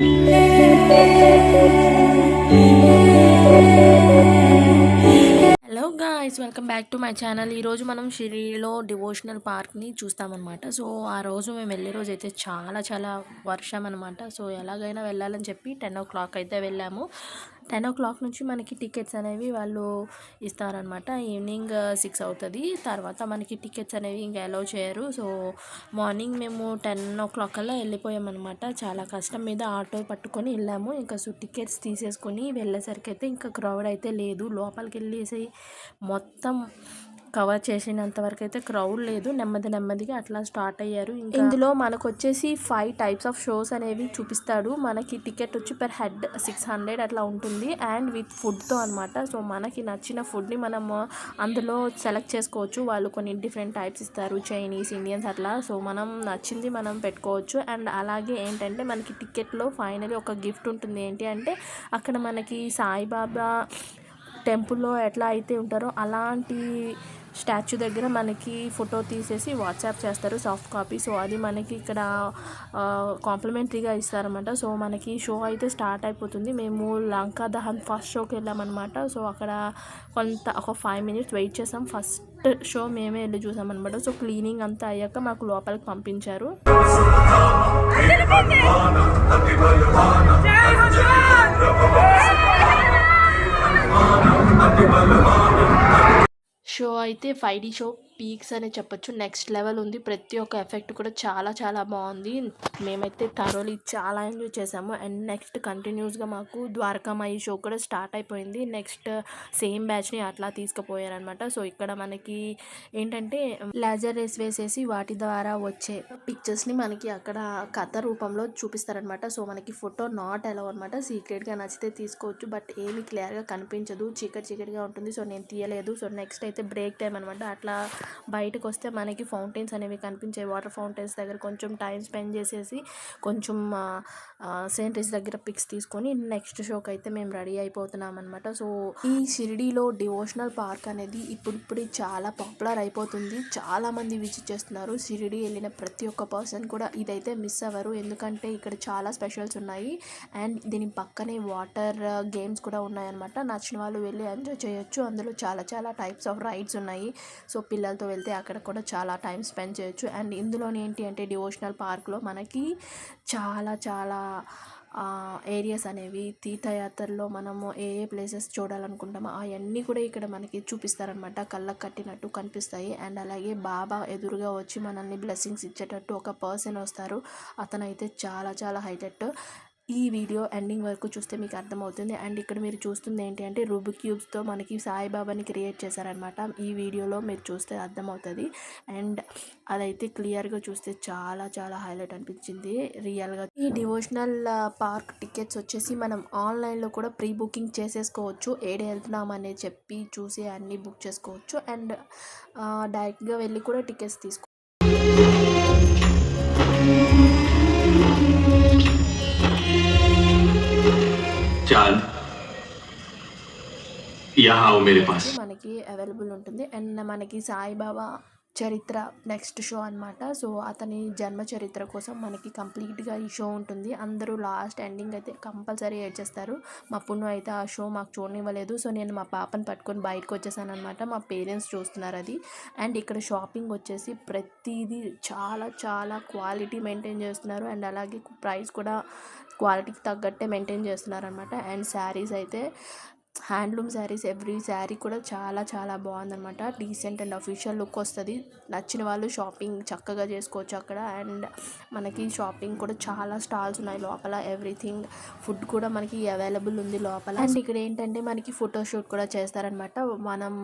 Hello guys welcome back to my channel ఈరోజు మనం షిరిడిలో డివోషనల్ పార్క్ని చూస్తామన్నమాట. సో ఆ రోజు మేము వెళ్ళే రోజు అయితే చాలా చాలా వర్షం అనమాట సో ఎలాగైనా వెళ్ళాలని చెప్పి టెన్ ఓ క్లాక్ అయితే వెళ్ళాము. టెన్ ఓ క్లాక్ నుంచి మనకి టికెట్స్ అనేవి వాళ్ళు ఇస్తారనమాట ఈవినింగ్ సిక్స్ అవుతుంది. తర్వాత మనకి టికెట్స్ అనేవి ఇంకా అలౌ చేయరు. సో మార్నింగ్ మేము టెన్ ఓ క్లాక్ కల్లా వెళ్ళిపోయామన్నమాట. చాలా కష్టం మీద ఆటో పట్టుకొని వెళ్ళాము. ఇంకా సో టికెట్స్ తీసేసుకొని వెళ్ళేసరికి అయితే ఇంకా క్రౌడ్ అయితే లేదు. లోపలికి వెళ్ళేసి మొత్తం కవర్ చేసినంత వరకు అయితే క్రౌడ్ లేదు. నెమ్మది నెమ్మదిగా అట్లా స్టార్ట్ అయ్యారు. ఇందులో మనకు వచ్చేసి ఫైవ్ టైప్స్ ఆఫ్ షోస్ అనేవి చూపిస్తాడు. మనకి టికెట్ వచ్చి పర్ హెడ్ సిక్స్ హండ్రెడ్ అట్లా ఉంటుంది. అండ్ విత్ ఫుడ్తో అనమాట సో మనకి నచ్చిన ఫుడ్ని మనం అందులో సెలెక్ట్ చేసుకోవచ్చు. వాళ్ళు కొన్ని డిఫరెంట్ టైప్స్ ఇస్తారు. చైనీస్ ఇండియన్స్ అట్లా. సో మనం నచ్చింది మనం పెట్టుకోవచ్చు. అండ్ అలాగే ఏంటంటే మనకి టికెట్లో ఫైనలీ ఒక గిఫ్ట్ ఉంటుంది. ఏంటి అంటే అక్కడ మనకి సాయిబాబా టెంపుల్లో ఎట్లా అయితే ఉంటారో అలాంటి స్టాచ్యూ దగ్గర మనకి ఫోటో తీసేసి వాట్సాప్ చేస్తారు సాఫ్ట్ కాపీ. సో అది మనకి ఇక్కడ కాంప్లిమెంటరీగా ఇస్తారనమాట సో మనకి షో అయితే స్టార్ట్ అయిపోతుంది. మేము లంకా దహన్ ఫస్ట్ షోకి వెళ్ళామన్నమాట. సో అక్కడ కొంత ఒక ఫైవ్ మినిట్స్ వెయిట్ చేసాం. ఫస్ట్ షో మేమే వెళ్ళి చూసామన్నమాట. సో క్లీనింగ్ అంతా అయ్యాక మాకు లోపలికి పంపించారు. షో అయితే ఫైవ్ డీ షో పీక్స్ అనే చెప్పొచ్చు. నెక్స్ట్ లెవెల్ ఉంది. ప్రతి ఒక్క ఎఫెక్ట్ కూడా చాలా చాలా బాగుంది. మేమైతే థరోలీ చాలా ఎంజాయ్ చేసాము అండ్ నెక్స్ట్ కంటిన్యూస్గా మాకు ద్వారకామాయి షో కూడా స్టార్ట్ అయిపోయింది. నెక్స్ట్ సేమ్ బ్యాచ్ని అట్లా తీసుకుపోయారనమాట సో ఇక్కడ మనకి ఏంటంటే లేజర్ రేస్ వేసేసి వాటి ద్వారా వచ్చే పిక్చర్స్ని మనకి అక్కడ కథ రూపంలో చూపిస్తారనమాట సో మనకి ఫోటో నాట్ ఎలా అనమాట సీక్రెట్గా నచ్చితే తీసుకోవచ్చు. బట్ ఏమి క్లియర్గా కనిపించదు. చీకటి చీకటిగా ఉంటుంది. సో నేను తీయలేదు. సో నెక్స్ట్ అయితే బ్రేక్ టైం అనమాట అట్లా బయటకు వస్తే మనకి ఫౌంటైన్స్ అనేవి కనిపించాయి వాటర్ ఫౌంటైన్స్ దగ్గర కొంచెం టైం స్పెండ్ చేసేసి కొంచెం సేంట్రీస్ దగ్గర పిక్స్ తీసుకొని నెక్స్ట్ షోకి అయితే మేము రెడీ అయిపోతున్నాం అనమాట సో ఈ షిరిడీలో డివోషనల్ పార్క్ అనేది ఇప్పుడిప్పుడు చాలా పాపులర్ అయిపోతుంది. చాలామంది విజిట్ చేస్తున్నారు. షిరిడి వెళ్ళిన ప్రతి ఒక్క పర్సన్ కూడా ఇదైతే మిస్ అవ్వరు. ఎందుకంటే ఇక్కడ చాలా స్పెషల్స్ ఉన్నాయి. అండ్ దీని పక్కనే వాటర్ గేమ్స్ కూడా ఉన్నాయన్నమాట. నచ్చిన వాళ్ళు వెళ్ళి ఎంజాయ్ చేయొచ్చు. అందులో చాలా చాలా టైప్స్ ఆఫ్ రైడ్స్ ఉన్నాయి. సో పిల్లలు పిల్లలతో వెళ్తే అక్కడ కూడా చాలా టైం స్పెండ్ చేయొచ్చు. అండ్ ఇందులోనే ఏంటి అంటే డివోషనల్ పార్క్లో మనకి చాలా చాలా ఏరియాస్ అనేవి తీర్థయాత్రలో మనము ఏ ఏ ప్లేసెస్ చూడాలనుకుంటామో అవన్నీ కూడా ఇక్కడ మనకి చూపిస్తారనమాట కళ్ళకు కట్టినట్టు కనిపిస్తాయి. అండ్ అలాగే బాబా ఎదురుగా వచ్చి మనల్ని బ్లెస్సింగ్స్ ఇచ్చేటట్టు ఒక పర్సన్ వస్తారు. అతనైతే చాలా చాలా హైలైట్ ఈ వీడియో ఎండింగ్ వరకు చూస్తే మీకు అర్థమవుతుంది. అండ్ ఇక్కడ మీరు చూస్తుంది ఏంటి అంటే రూబిక్ క్యూబ్స్తో మనకి సాయిబాబాని క్రియేట్ చేశారనమాట ఈ వీడియోలో మీరు చూస్తే అర్థమవుతుంది. అండ్ అదైతే క్లియర్గా చూస్తే చాలా చాలా హైలైట్ అనిపించింది. రియల్గా ఈ డివోషనల్ పార్క్ టికెట్స్ వచ్చేసి మనం ఆన్లైన్లో కూడా ప్రీ బుకింగ్ చేసేసుకోవచ్చు. ఏడే వెళ్తున్నాం అనేది చెప్పి చూసి అన్నీ బుక్ చేసుకోవచ్చు. అండ్ డైరెక్ట్గా వెళ్ళి కూడా టికెట్స్ తీసుకో చాంద్ మనకి అవైలబుల్ ఉంటుంది అండ్ మనకి సాయిబాబా చరిత్ర నెక్స్ట్ షో అనమాట సో అతని జన్మ చరిత్ర కోసం మనకి కంప్లీట్గా ఈ షో ఉంటుంది. అందరూ లాస్ట్ ఎండింగ్ అయితే కంపల్సరీ ఏడ్ చేస్తారు. మా పుణ్యం అయితే ఆ షో మాకు చూడనివ్వలేదు. సో నేను మా పాపని పట్టుకొని బయటకు వచ్చేసాను అనమాట మా పేరెంట్స్ చూస్తున్నారు అది. అండ్ ఇక్కడ షాపింగ్ వచ్చేసి ప్రతిదీ చాలా చాలా క్వాలిటీ మెయింటైన్ చేస్తున్నారు. అండ్ అలాగే ప్రైస్ కూడా క్వాలిటీకి తగ్గట్టే మెయింటైన్ చేస్తున్నారు అనమాట అండ్ శారీస్ అయితే హ్యాండ్లూమ్ శారీస్ ఎవ్రీ శారీ కూడా చాలా చాలా బాగుందన్నమాట. డీసెంట్ అండ్ అఫీషియల్ లుక్ వస్తుంది. నచ్చిన వాళ్ళు షాపింగ్ చక్కగా చేసుకోవచ్చు అక్కడ. అండ్ మనకి షాపింగ్ కూడా చాలా స్టాల్స్ ఉన్నాయి లోపల. ఎవ్రీథింగ్ ఫుడ్ కూడా మనకి అవైలబుల్ ఉంది లోపల. అండ్ ఇక్కడ ఏంటంటే మనకి ఫోటోషూట్ కూడా చేస్తారనమాట మనం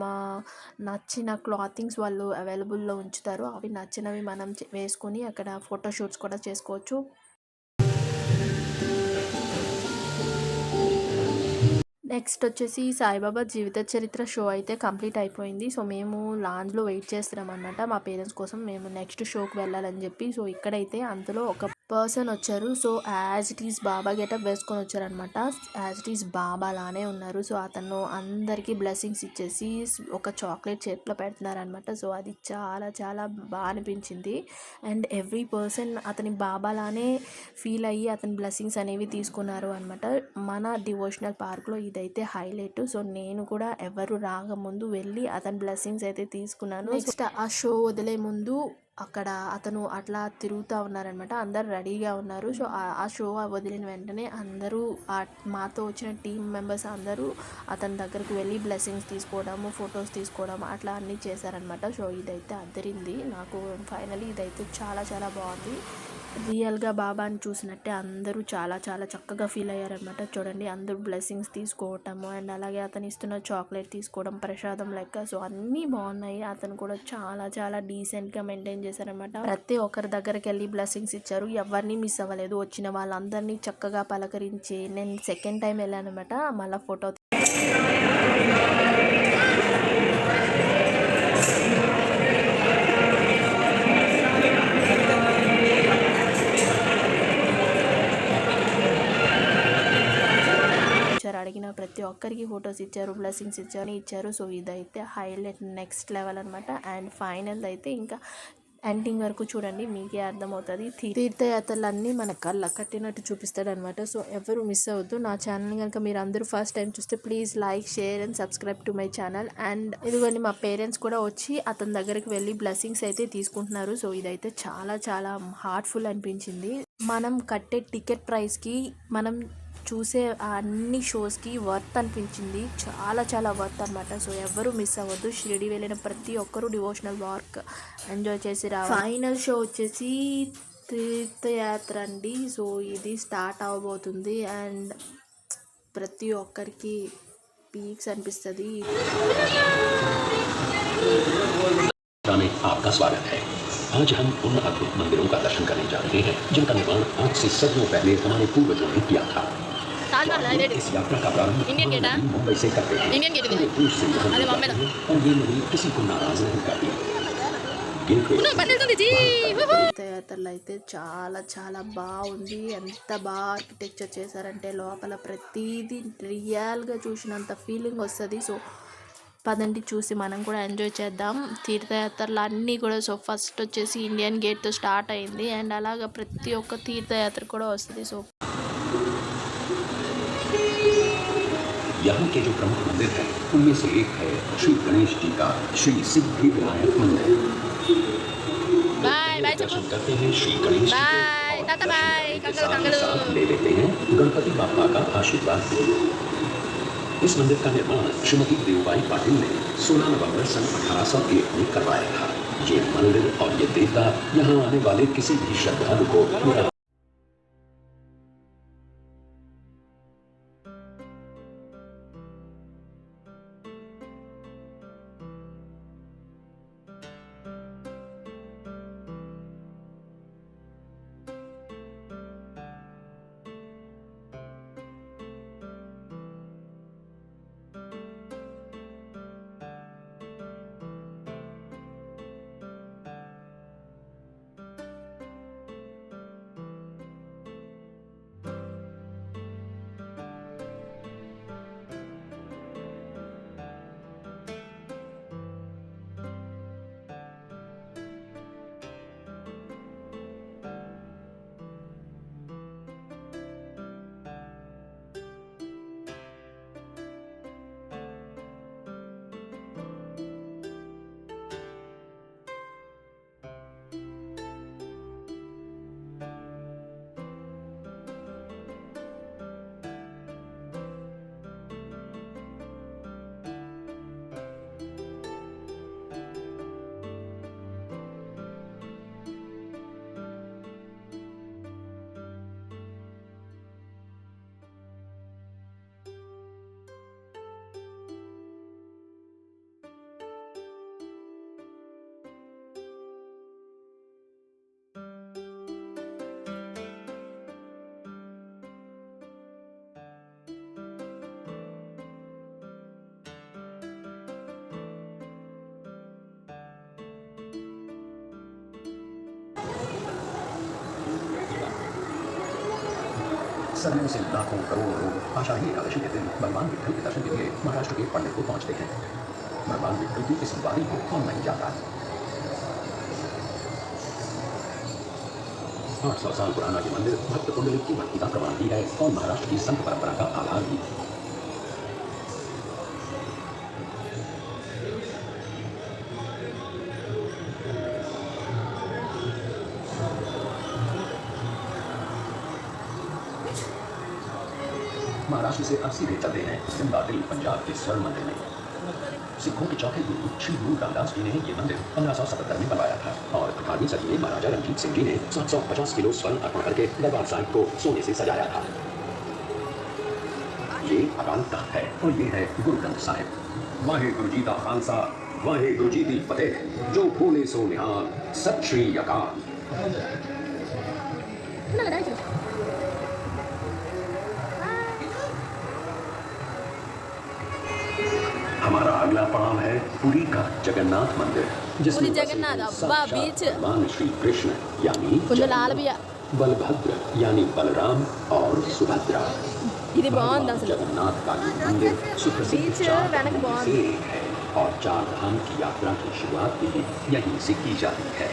నచ్చిన క్లాతింగ్స్ వాళ్ళు అవైలబుల్లో ఉంచుతారు. అవి నచ్చినవి మనం వేసుకొని అక్కడ ఫోటోషూట్స్ కూడా చేసుకోవచ్చు. నెక్స్ట్ వచ్చేసి సాయిబాబా జీవిత చరిత్ర షో అయితే కంప్లీట్ అయిపోయింది. సో మేము లాంజ్లో వెయిట్ చేస్తున్నాం అనమాట మా పేరెంట్స్ కోసం మేము నెక్స్ట్ షోకి వెళ్ళాలని చెప్పి. సో ఇక్కడైతే అందులో ఒక పర్సన్ వచ్చారు. So as it is Baba getup వేసుకొని వచ్చారనమాట యాజ్ ఇట్ ఈస్ బాబా లానే ఉన్నారు. సో అతను అందరికీ బ్లెస్సింగ్స్ ఇచ్చేసి ఒక చాక్లెట్ చేతిలో పెడుతున్నారనమాట సో అది చాలా చాలా బాగా అనిపించింది. అండ్ ఎవ్రీ పర్సన్ అతని బాబా లానే ఫీల్ అయ్యి అతని బ్లెస్సింగ్స్ అనేవి తీసుకున్నారు అనమాట మన డివోషనల్ పార్క్లో ఇదైతే హైలైట్. సో నేను కూడా ఎవరు రాకముందు వెళ్ళి అతని బ్లెస్సింగ్స్ అయితే తీసుకున్నాను. నెక్స్ట్ ఆ షో వదిలే ముందు అక్కడ అతను అట్లా తిరుగుతూ ఉన్నారనమాట అందరు రెడీగా ఉన్నారు. సో ఆ- షో వదిలిన వెంటనే అందరూ ఆ మాతో వచ్చిన టీం మెంబర్స్ అందరూ అతని దగ్గరకు వెళ్ళి బ్లెస్సింగ్స్ తీసుకోవడము ఫొటోస్ తీసుకోవడం అట్లా అన్నీ చేశారనమాట సో ఇదైతే అద్దరింది నాకు ఫైనలీ ఇదైతే చాలా చాలా బాగుంది. రియల్గా బాబాని చూసినట్టే అందరూ చాలా చాలా చక్కగా ఫీల్ అయ్యారనమాట చూడండి అందరూ బ్లెస్సింగ్స్ తీసుకోవటము అండ్ అలాగే అతను ఇస్తున్న చాక్లెట్ తీసుకోవడం ప్రసాదం లెక్క. సో అన్నీ బాగున్నాయి. అతను కూడా చాలా చాలా డీసెంట్గా మెయింటైన్ చేశారనమాట ప్రతి ఒక్కరి దగ్గరికి వెళ్ళి బ్లెస్సింగ్స్ ఇచ్చారు. ఎవరిని మిస్ అవ్వలేదు. వచ్చిన వాళ్ళందరినీ చక్కగా పలకరించి నేను సెకండ్ టైం వెళ్ళానమాట మళ్ళీ ఫోటో ప్రతి ఒక్కరికి ఫొటోస్ ఇచ్చారు బ్లెస్సింగ్స్ ఇచ్చారు ఇచ్చారు. సో ఇదైతే హైలైట్ నెక్స్ట్ లెవెల్ అనమాట అండ్ ఫైనల్ అయితే ఇంకా ఎండింగ్ వరకు చూడండి మీకే అర్థమవుతుంది. తీర్థయాత్రలన్నీ అన్నీ మన కళ్ళ కట్టినట్టు చూపిస్తాడు అనమాట సో ఎవరు మిస్ అవ్వద్దు. నా ఛానల్ కనుక మీరు అందరూ ఫస్ట్ టైం చూస్తే please like share and subscribe to my channel and ఇదిగోండి మా పేరెంట్స్ కూడా వచ్చి అతని దగ్గరికి వెళ్ళి బ్లెస్సింగ్స్ అయితే తీసుకుంటున్నారు. సో ఇదైతే చాలా చాలా హార్ట్ఫుల్ అనిపించింది. మనం కట్టే టికెట్ ప్రైస్కి మనం చూసే ఆ అన్ని షోస్కి వర్త్ అనిపించింది చాలా చాలా వర్త్ అనమాట సో ఎవరు మిస్ అవ్వద్దు షిరిడి వెళ్ళిన ప్రతి ఒక్కరూ డివోషనల్ వార్క్ ఎంజాయ్ చేసి రా ఫైనల్ షో వచ్చేసి తీర్థయాత్ర అండి సో ఇది స్టార్ట్ అవ్వబోతుంది అండ్ ప్రతి ఒక్కరికి పీక్స్ అనిపిస్తుంది में आपका स्वागत है आज हम उन अद्भुत मंदिरों का दर्शन करने जा रहे हैं जिनका निर्माण आज से सदियों पहले हमारे पूर्वजों ने किया था इस यात्रा का प्रारंभ इंडियन गेट है? हम मुंबई से करते हैं इंडियन गेट पूरे देश से यहाँ अरे लोग बॉम्बे आते हैं और ये नदी किसी को नाराज नहीं करती गेटवे బండి జీ తీర్థయాత్రలు అయితే చాలా చాలా బాగుంది ఎంత బాగా ఆర్కిటెక్చర్ చేశారంటే లోపల ప్రతిదీ రియల్గా చూసినంత ఫీలింగ్ వస్తుంది సో పదండి చూసి మనం కూడా ఎంజాయ్ చేద్దాం తీర్థయాత్రలు అన్నీ కూడా సో ఫస్ట్ వచ్చేసి ఇండియన్ గేట్తో స్టార్ట్ అయింది అండ్ అలాగ ప్రతి ఒక్క తీర్థయాత్ర కూడా వస్తుంది సో यहाँ के जो प्रमुख मंदिर हैं उनमें से एक है श्री गणेश जी का श्री सिद्धि विनायक मंदिर दर्शन करते हैं श्री गणेश ले लेते हैं गणपति बापा का आशीर्वाद। इस मंदिर का निर्माण श्रीमती देवबाई पाटिल ने 16 नवंबर सन अठारह सौ एक में करवाया था। ये मंदिर और ये देवता यहाँ आने वाले किसी भी श्रद्धालु को सदियों से लाखों करोड़ लोग आषाढ़ी एकादशी के दिन भगवान विठल के दर्शन के लिए महाराष्ट्र के पंडित को पहुँचते हैं भगवान विठल की इस वारी को कौन नहीं जाता आठ सौ साल पुराना ये मंदिर भक्त कुंडली की भक्ति का प्रमाण भी है और महाराष्ट्र की संत परंपरा का आधार भी। महाराष्ट्र से अब सीधे चलते हैं सिमला दिल्ली पंजाब के स्वर्ण मंदिर में। सिखों के चौथे गुरु श्री गुरु रामदास जी ने ये मंदिर 1577 में बनवाया था और अठारहवीं सदी में महाराजा रणजीत सिंह जी ने 750 किलो स्वर्ण अर्पण करके दरबार साहिब को सोने से सजाया था। ये अकाल तख्त है और ये है गुरु ग्रंथ साहिब। वाहे गुरु जी का खालसा वाहे गुरु जी दी फतेह, जो भूले सो निहाल सत श्री अकाल। है पुरी का जगन्नाथ मंदिर जिसमें जगन्नाथ भगवान श्री कृष्ण यानी बलभद्र यानी बलराम और सुभद्रा। जगन्नाथ काली मंदिर सुप्रसिद्ध है और चार धाम की यात्रा की शुरुआत भी यहीं से की जाती है।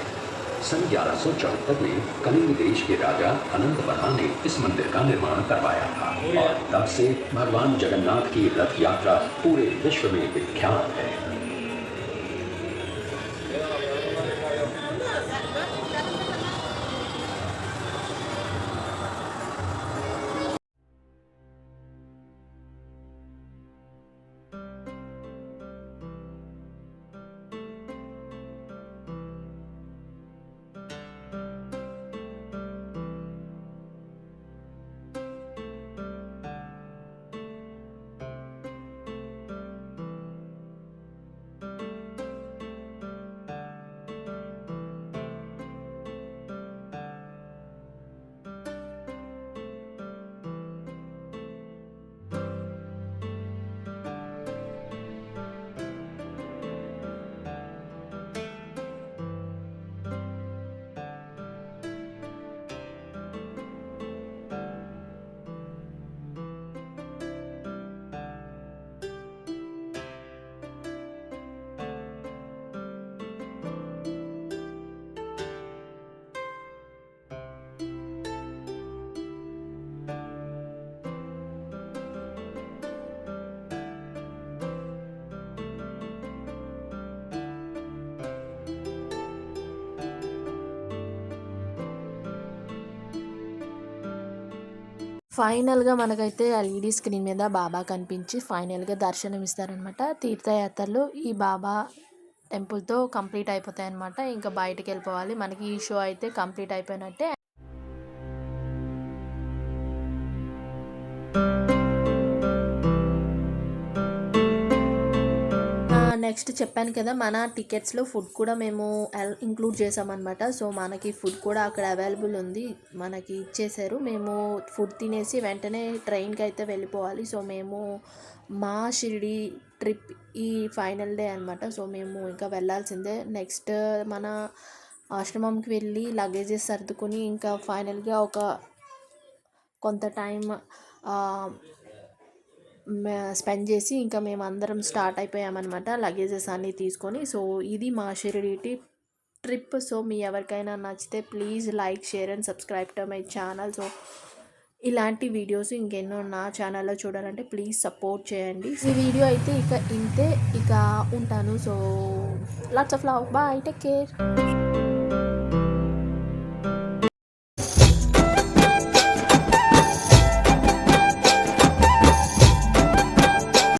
सन ग्यारह सौ चौहत्तर में कलिंग देश के राजा अनंत वर्मा ने इस मंदिर का निर्माण करवाया था और तब से भगवान जगन्नाथ की रथ यात्रा पूरे विश्व में विख्यात है। ఫైనల్గా మనకైతే ఎల్ఈడి స్క్రీన్ మీద బాబా కనిపించి ఫైనల్గా దర్శనం ఇస్తారనమాట తీర్థయాత్రలు ఈ బాబా టెంపుల్తో కంప్లీట్ అయిపోతాయి అనమాట ఇంకా బయటికి వెళ్ళిపోవాలి మనకి ఈ షో అయితే కంప్లీట్ అయిపోయినట్టే నెక్స్ట్ చెప్పాను కదా మన టికెట్స్లో ఫుడ్ కూడా మేము ఇంక్లూడ్ చేసామన్నమాట సో మనకి ఫుడ్ కూడా అక్కడ అవైలబుల్ ఉంది. మనకి ఇచ్చేసారు మేము ఫుడ్ తినేసి వెంటనే ట్రైన్కి అయితే వెళ్ళిపోవాలి. సో మేము మా షిరిడి ట్రిప్ ఈ ఫైనల్ డే అనమాట సో మేము ఇంకా వెళ్ళాల్సిందే. నెక్స్ట్ మన ఆశ్రమంకి వెళ్ళి లగేజెస్ సర్దుకుని ఇంకా ఫైనల్గా ఒక కొంత టైం స్పెండ్ చేసి ఇంకా మేము అందరం స్టార్ట్ అయిపోయామన్నమాట లగేజెస్ అన్నీ తీసుకొని. సో ఇది మా షిరిడి ట్రిప్. సో మీ ఎవరికైనా నచ్చితే please like share and subscribe to my channel. So ఇలాంటి వీడియోస్ ఇంకెన్నో నా ఛానల్లో చూడాలంటే ప్లీజ్ సపోర్ట్ చేయండి. ఈ వీడియో అయితే ఇక ఇంతే ఇక ఉంటాను. So lots of love bye take care